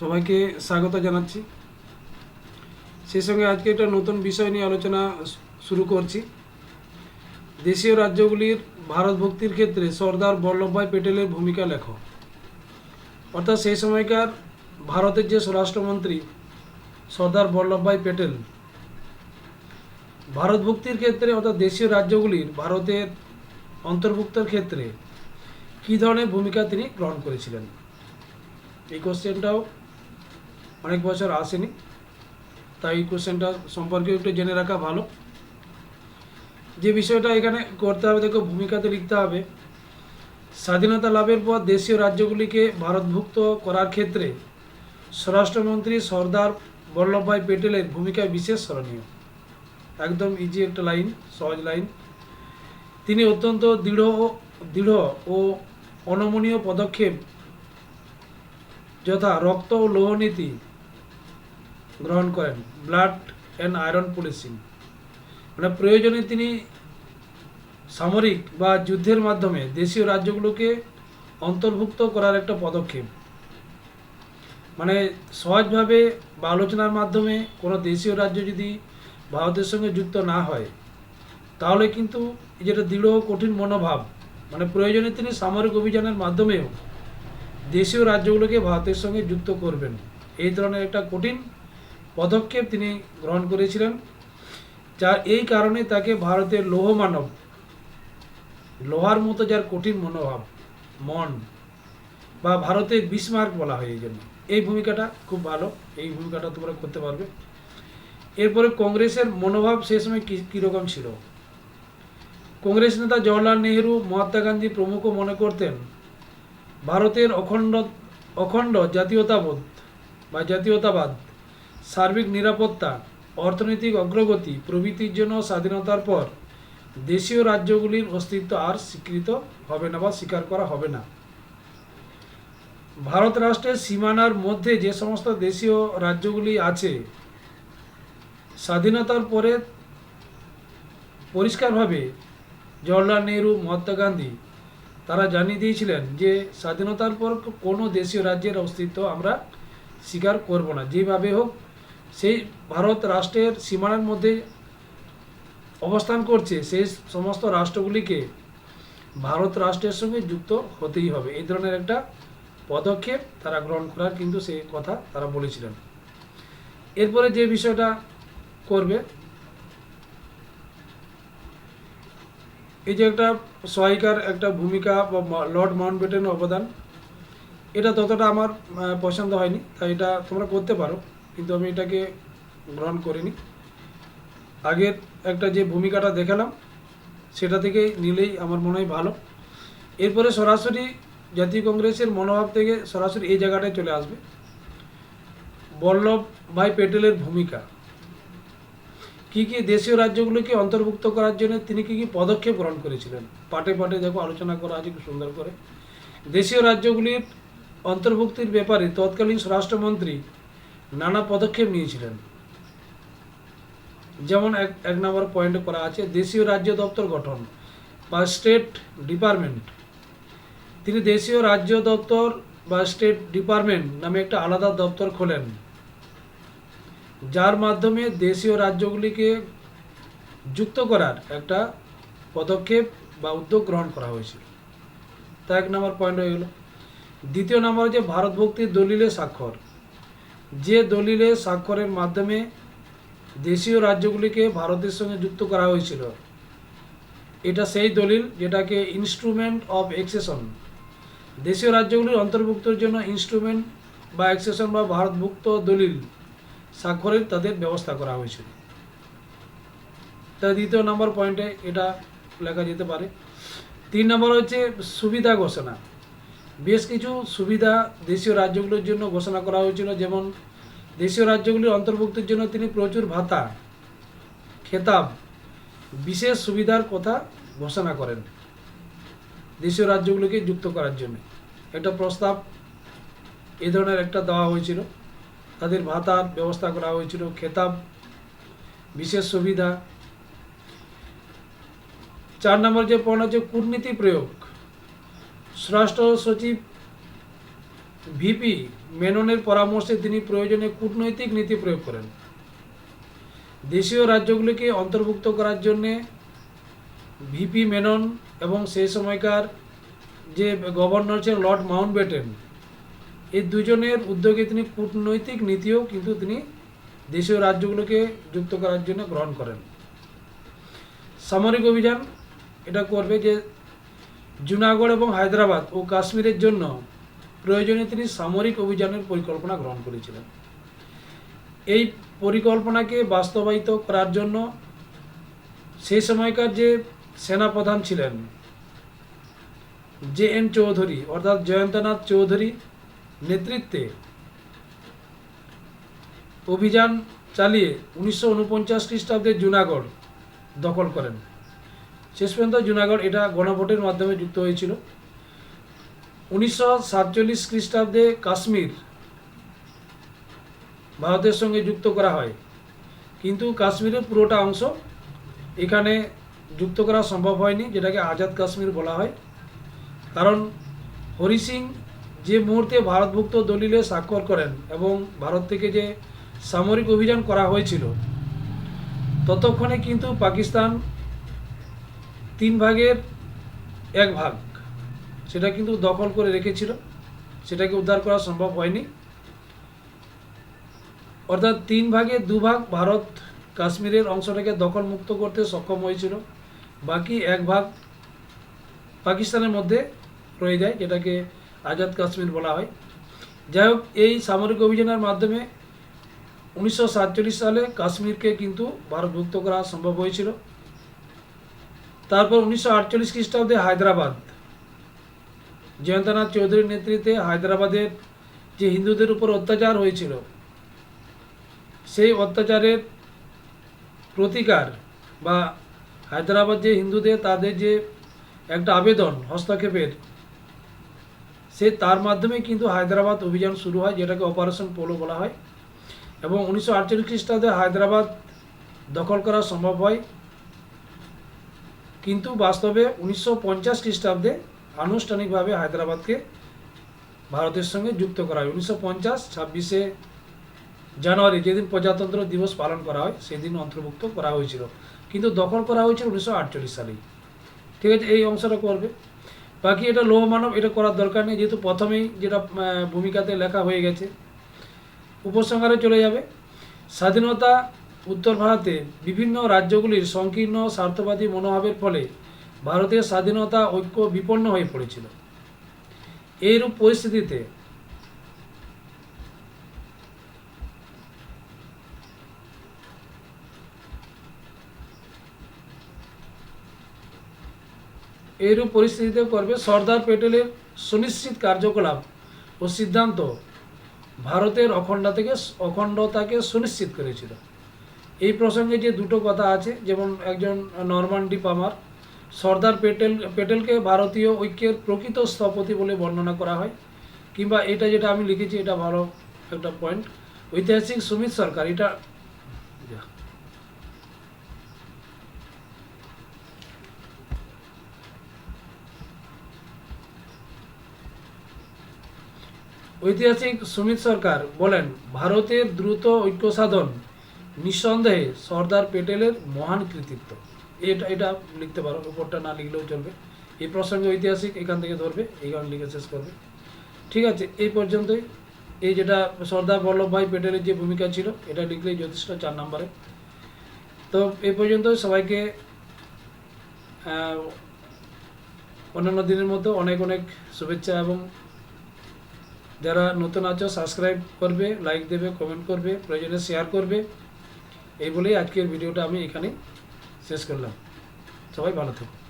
সবাইকে স্বাগত জানাচ্ছি। সেই সঙ্গে আজকে একটা নতুন বিষয় নিয়ে আলোচনা শুরু করছি। দেশীয় রাজ্যগুলির ভারত ভক্তির ক্ষেত্রে সর্দার বল্লভভাই পেটেলের ভূমিকা লেখ। অর্থাৎ সেই সময়কার ভারতের যে স্বরাষ্ট্রমন্ত্রী সর্দার বল্লভভাই পেটেল, ভারত ভক্তির ক্ষেত্রে অর্থাৎ দেশীয় রাজ্যগুলির ভারতের অন্তর্ভুক্তর ক্ষেত্রে কী ধরনের ভূমিকা তিনি গ্রহণ করেছিলেন? এই কোশ্চেনটাও অনেক বছর আসেনি। তাই কোশ্চেনটা সম্পর্কে একটু জেনে রাখা ভালো। যে বিষয়টা এখানে করতে হবে, দেখো, ভূমিকাতে লিখতে হবে, স্বাধীনতা লাভের পর দেশীয় রাজ্যগুলিকে ভারতভুক্ত করার ক্ষেত্রে স্বরাষ্ট্রমন্ত্রী সর্দার বল্লভভাই পেটেলের ভূমিকা বিশেষ স্মরণীয়। একদম ইজি একটা লাইন সহজ লাইন তিনি অত্যন্ত দৃঢ় দৃঢ় ও অনমনীয় পদক্ষেপ, যথা রক্ত ও লৌহ নীতি গ্রহণ করেন। ব্লাড অ্যান্ড আয়রন পুলিশিং মানে প্রয়োজনে তিনি সামরিক বা যুদ্ধের মাধ্যমে দেশীয় রাজ্যগুলোকে অন্তর্ভুক্ত করার একটা পদক্ষেপ। মানে সহজভাবে বা আলোচনার মাধ্যমে কোনো দেশীয় রাজ্য যদি ভারতের সঙ্গে যুক্ত না হয়, তাহলে কিন্তু যেটা দৃঢ় কঠিন মনোভাব মানে প্রয়োজনে তিনি সামরিক অভিযানের মাধ্যমেও দেশীয় রাজ্যগুলোকে ভারতের সঙ্গে যুক্ত করবেন। এই ধরনের একটা কঠিন পদক্ষেপ তিনি গ্রহণ করেছিলেন, যার এই কারণে তাকে ভারতের লৌহ মানব, লোহার মতো যার কঠিন মনোভাব, মন, বা ভারতের বিসমার্ক বলা হয় এই জন্য। এই ভূমিকাটা খুব ভালো, এই ভূমিকাটা তোমরা করতে পারবে। এরপরে কংগ্রেসের মনোভাব সে সময় কীরকম ছিল? কংগ্রেস নেতা জওয়াহরলাল নেহেরু, মহাত্মা গান্ধী প্রমুখ মনে করতেন, ভারতের অখণ্ড অখণ্ড জাতীয়তাবোধ বা জাতীয়তাবাদ সার্বিক নিরাপত্তা, অর্থনৈতিক অগ্রগতি প্রভৃতির জন্য স্বাধীনতার পর দেশীয় রাজ্যগুলির অস্তিত্ব আর স্বীকৃত হবে না বা স্বীকার করা হবে না। ভারত রাষ্ট্রের সীমানার মধ্যে যে সমস্ত দেশীয় রাজ্যগুলি আছে, স্বাধীনতার পরে পরিষ্কারভাবে জওয়াহরলাল নেহরু, মহাত্মা গান্ধী, তারা জানিয়ে দিয়েছিলেন যে স্বাধীনতার পর কোনো দেশীয় রাজ্যের অস্তিত্ব আমরা স্বীকার করব না। যেভাবে হোক সেই ভারত রাষ্ট্রের সীমানার মধ্যে অবস্থান করছে, সেই সমস্ত রাষ্ট্রগুলিকে ভারত রাষ্ট্রের সঙ্গে যুক্ত হতেই হবে। এই ধরনের একটা পদক্ষেপ তারা গ্রহণ করার কিন্তু সেই কথা তারা বলেছিলেন। এরপরে যে বিষয়টা করবে, এই যে একটা সহায়িকার একটা ভূমিকা বা লর্ড মাউন্টব্যাটেনের অবদান, এটা ততটা আমার পছন্দ হয়নি, তাই এটা তোমরা করতে পারো। কিন্তু আমি এটাকে গ্রহণ করিনি। আগের একটা যে ভূমিকাটা দেখালাম, সেটা থেকে নিলেই আমার মনে হয় ভালো। এরপরে সরাসরি জাতীয় কংগ্রেসের মনোভাব থেকে সরাসরি এই জায়গাটায় চলে আসবে। বল্লভ ভাই প্যাটেলের ভূমিকা। কি কি দেশীয় রাজ্যগুলোকে অন্তর্ভুক্ত করার জন্য তিনি কি কি পদক্ষেপ গ্রহণ করেছিলেন? পাটে পাটে দেখো, আলোচনা করা আছে, খুব সুন্দর করে। দেশীয় রাজ্যগুলির অন্তর্ভুক্তির ব্যাপারে তৎকালীন স্বরাষ্ট্রমন্ত্রী নানা পদক্ষেপ নিয়েছিলেন। যেমন এক এক নম্বর পয়েন্টে করা আছে, দেশীয় রাজ্য দপ্তর গঠন বা স্টেট ডিপার্টমেন্ট তিনি দেশীয় রাজ্য দপ্তর বা স্টেট ডিপার্টমেন্ট নামে একটা আলাদা দপ্তর খোলেন। যার মাধ্যমে দেশীয় রাজ্যগুলিকে যুক্ত করার একটা পদক্ষেপ বা উদ্যোগ গ্রহণ করা হয়েছিল। তা এক নম্বর পয়েন্ট হয়ে গেল দ্বিতীয় নম্বর যে ভারত ভক্তির দলিলে স্বাক্ষর। যে দলিলে স্বাক্ষরের মাধ্যমে দেশীয় রাজ্যগুলিকে ভারতের সঙ্গে যুক্ত করা হয়েছিল। এটা সেই দলিল যেটাকে ইনস্ট্রুমেন্ট অফ এক্সেশন দেশীয় রাজ্যগুলির অন্তর্ভুক্তর জন্য ইনস্ট্রুমেন্ট বা এক্সেশন বা ভারতভুক্ত দলিল স্বাক্ষরের তাদের ব্যবস্থা করা হয়েছিল। তাই দ্বিতীয় নম্বর পয়েন্টে এটা লেখা যেতে পারে। তিন নম্বর হচ্ছে সুবিধা ঘোষণা। বেশ কিছু সুবিধা দেশীয় রাজ্যগুলোর জন্য ঘোষণা করা হয়েছিল, যেমন দেশীয় রাজ্যগুলির অন্তর্ভুক্তির জন্য তিনি প্রচুর ভাতা, খেতাব বিশেষ সুবিধার কথা ঘোষণা করেন দেশীয় রাজ্যগুলোকে যুক্ত করার জন্য। একটা প্রস্তাব এ ধরনের একটা দেওয়া হয়েছিল। তাদের ভাতার ব্যবস্থা করা হয়েছিল, খেতাব বিশেষ সুবিধা। চার নম্বর যে পয়েন্ট হচ্ছে, কূটনীতি প্রয়োগ। স্বরাষ্ট্র সচিব ভিপি মেননের পরামর্শে তিনি প্রয়োজনে কূটনৈতিক নীতি প্রয়োগ করেন। দেশীয় রাজ্যগুলিকে অন্তর্ভুক্ত করার জন্যে ভিপি মেনন এবং সেই সময়কার যে গভর্নর ছিলেন লর্ড মাউন্টব্যাটেন এই দুজনের উদ্যোগে তিনি কূটনৈতিক নীতিও কিন্তু তিনি দেশীয় রাজ্যগুলোকে যুক্ত করার জন্য গ্রহণ করেন। সামরিক অভিযান এটা করবে যে জুনাগড় এবং হায়দ্রাবাদ ও কাশ্মীরের জন্য প্রয়োজনে তিনি সামরিক অভিযানের পরিকল্পনা গ্রহণ করেছিলেন। এই পরিকল্পনাকে বাস্তবায়িত করার জন্য সেই সময়কার যে সেনাপ্রধান ছিলেন জে এন চৌধুরী, অর্থাৎ জয়ন্তনাথ চৌধুরী নেতৃত্বে অভিযান চালিয়ে উনিশশো উনপঞ্চাশ খ্রিস্টাব্দে জুনাগড় দখল করেন। শেষ পর্যন্ত জুনাগড় এটা গণভোটের মাধ্যমে যুক্ত হয়েছিল। উনিশশো সাতচল্লিশ খ্রিস্টাব্দে কাশ্মীর ভারতের সঙ্গে যুক্ত করা হয়। কিন্তু কাশ্মীরের পুরোটা অংশ এখানে যুক্ত করা সম্ভব হয়নি, যেটাকে আজাদ কাশ্মীর বলা হয়। কারণ হরি সিং যে মুহূর্তে ভারতভুক্ত দলিলে স্বাক্ষর করেন এবং ভারত থেকে যে সামরিক অভিযান করা হয়েছিল, ততক্ষণে কিন্তু পাকিস্তান তিন ভাগের এক ভাগ। সেটা কিন্তু দখল করে রেখেছিল। সেটাকে উদ্ধার করা সম্ভব হয়নি। অর্থাৎ তিন ভাগে দু ভাগ ভারত কাশ্মীরের অংশটাকে দখল মুক্ত করতে সক্ষম হয়েছিল। বাকি এক ভাগ পাকিস্তানের মধ্যে রয়ে যায়, যেটাকে আজাদ কাশ্মীর বলা হয়। যাই হোক, এই সামরিক অভিযানের মাধ্যমে উনিশশো সাতচল্লিশ সালে কাশ্মীরকে কিন্তু ভারতভুক্ত করা সম্ভব হয়েছিল। তারপর উনিশশো আটচল্লিশ খ্রিস্টাব্দে হায়দ্রাবাদ। জয়ন্তনাথ চৌধুরীর নেতৃত্বে হায়দ্রাবাদের যে হিন্দুদের উপর অত্যাচার হয়েছিল, সেই অত্যাচারের প্রতিকার বা হায়দ্রাবাদ যে হিন্দুদের তাদের যে একটা আবেদন, হস্তক্ষেপের, সে তার মাধ্যমে কিন্তু হায়দ্রাবাদ অভিযান শুরু হয়, যেটাকে অপারেশন পোলো বলা হয়। এবং উনিশশো আটচল্লিশ খ্রিস্টাব্দে হায়দ্রাবাদ দখল করা সম্ভব হয়। কিন্তু বাস্তবে উনিশশো পঞ্চাশ খ্রিস্টাব্দে আনুষ্ঠানিকভাবে হায়দ্রাবাদকে ভারতের সঙ্গে যুক্ত করা হয়। উনিশশো পঞ্চাশ ছাব্বিশে জানুয়ারি যেদিন প্রজাতন্ত্র দিবস পালন করা হয়, সেদিন অন্তর্ভুক্ত করা হয়েছিল। কিন্তু দখল করা হয়েছিল উনিশশো আটচল্লিশ সালেই। ঠিক আছে, এই অংশটা করবে। বাকি এটা লৌহ মানব, এটা করার দরকার নেই। যেহেতু প্রথমেই যেটা ভূমিকাতে লেখা হয়ে গেছে, উপসংহারে চলে যাবে। স্বাধীনতা উত্তর ভারতে বিভিন্ন রাজ্যগুলির সংকীর্ণ স্বার্থবাদী মনোভাবের ফলে ভারতের স্বাধীনতা ঐক্য বিপন্ন হয়ে পড়েছিল। এইরূপ পরিস্থিতিতে এইরূপ পরিস্থিতিতে করবে সর্দার প্যাটেলের সুনিশ্চিত কার্যকলাপ ও সিদ্ধান্ত ভারতের অখণ্ডা থেকে অখণ্ডতাকে সুনিশ্চিত করেছিল। এই প্রসঙ্গে যে দুটো কথা আছে, যেমন একজন নরমান্ডি পামার সর্দার পেটেল, পেটেলকে ভারতীয় ঐক্যের প্রকৃত স্থপতি বলে বর্ণনা করা হয়, কিংবা এটা যেটা আমি লিখেছি, এটা ভালো একটা পয়েন্ট ঐতিহাসিক সুমিত সরকার, এটা। ঐতিহাসিক সুমিত সরকার বলেন, ভারতের দ্রুত ঐক্য সাধন নিঃসন্দেহে সর্দার পেটেলের মহান কৃতিত্ব। এটা এটা লিখতে পারো, উপরটা না লিখলেও চলবে। এই প্রসঙ্গে ঐতিহাসিক, এখান থেকে ধরবে, এই কারণ লিখে শেষ করবে। ঠিক আছে, এই পর্যন্তই। এই যেটা সর্দার বল্লভভাই পেটেলের যে ভূমিকা ছিল, এটা লিখলেই যথেষ্ট চার নম্বরে। তো এই পর্যন্ত সবাইকে অন্যান্য দিনের মতো অনেক অনেক শুভেচ্ছা এবং যারা নতুন আছো সাবস্ক্রাইব করবে লাইক দেবে কমেন্ট করবে, প্রয়োজনে শেয়ার করবে। এই বলেই আজকের ভিডিওটা আমি এখানে শেষ করলাম। সবাই ভালো থাকুন।